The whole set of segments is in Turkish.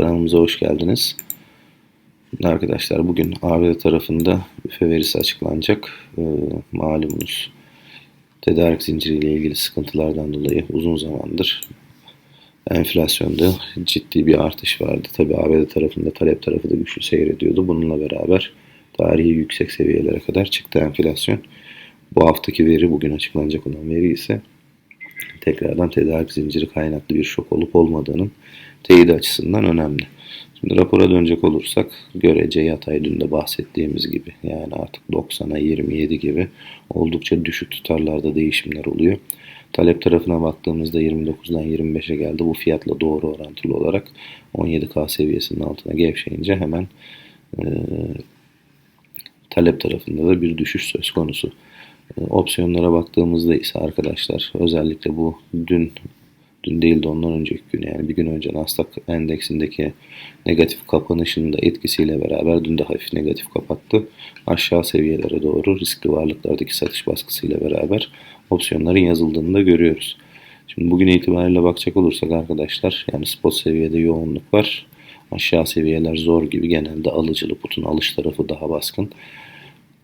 kanalımıza hoş geldiniz. Arkadaşlar bugün ABD tarafında üfe verisi açıklanacak. Ee, malumunuz tedarik zinciriyle ilgili sıkıntılardan dolayı uzun zamandır enflasyonda ciddi bir artış vardı. Tabi ABD tarafında talep tarafı da güçlü seyrediyordu. Bununla beraber tarihi yüksek seviyelere kadar çıktı enflasyon. Bu haftaki veri bugün açıklanacak olan veri ise tekrardan tedarik zinciri kaynaklı bir şok olup olmadığının teyidi açısından önemli. Şimdi rapora dönecek olursak görece yatay dün de bahsettiğimiz gibi yani artık 90'a 27 gibi oldukça düşük tutarlarda değişimler oluyor. Talep tarafına baktığımızda 29'dan 25'e geldi. Bu fiyatla doğru orantılı olarak 17K seviyesinin altına gevşeyince hemen e, talep tarafında da bir düşüş söz konusu. Opsiyonlara baktığımızda ise arkadaşlar özellikle bu dün dün değil de ondan önceki gün yani bir gün önce Nasdaq endeksindeki negatif kapanışının da etkisiyle beraber dün de hafif negatif kapattı. Aşağı seviyelere doğru riskli varlıklardaki satış baskısıyla beraber opsiyonların yazıldığını da görüyoruz. Şimdi bugün itibariyle bakacak olursak arkadaşlar yani spot seviyede yoğunluk var. Aşağı seviyeler zor gibi genelde alıcılı putun alış tarafı daha baskın.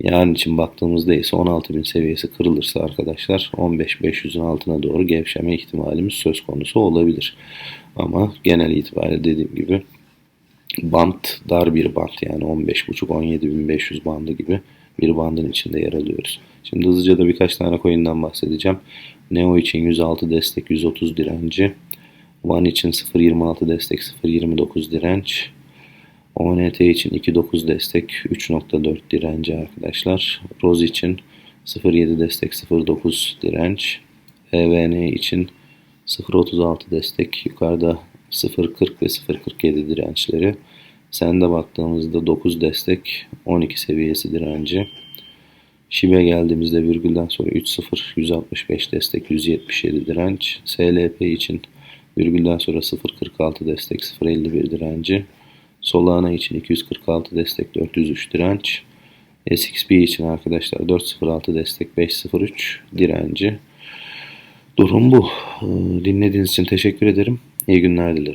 Yarın için baktığımızda ise 16.000 seviyesi kırılırsa arkadaşlar 15.500'ün altına doğru gevşeme ihtimalimiz söz konusu olabilir. Ama genel itibariyle dediğim gibi bant dar bir bant yani 15.5-17.500 bandı gibi bir bandın içinde yer alıyoruz. Şimdi hızlıca da birkaç tane coin'den bahsedeceğim. Neo için 106 destek 130 direnci. One için 0.26 destek 0.29 direnç. ONT için 2.9 destek 3.4 direnci arkadaşlar. Roz için 0.7 destek 0.9 direnç. EVN için 0.36 destek yukarıda 0.40 ve 0.47 dirençleri. Sende baktığımızda 9 destek 12 seviyesi direnci. Şibe geldiğimizde virgülden sonra 3.0 165 destek 177 direnç. SLP için virgülden sonra 0.46 destek 0.51 direnci. Solana için 246 destek 403 direnç. SXP için arkadaşlar 406 destek 503 direnci. Durum bu. Dinlediğiniz için teşekkür ederim. İyi günler dilerim.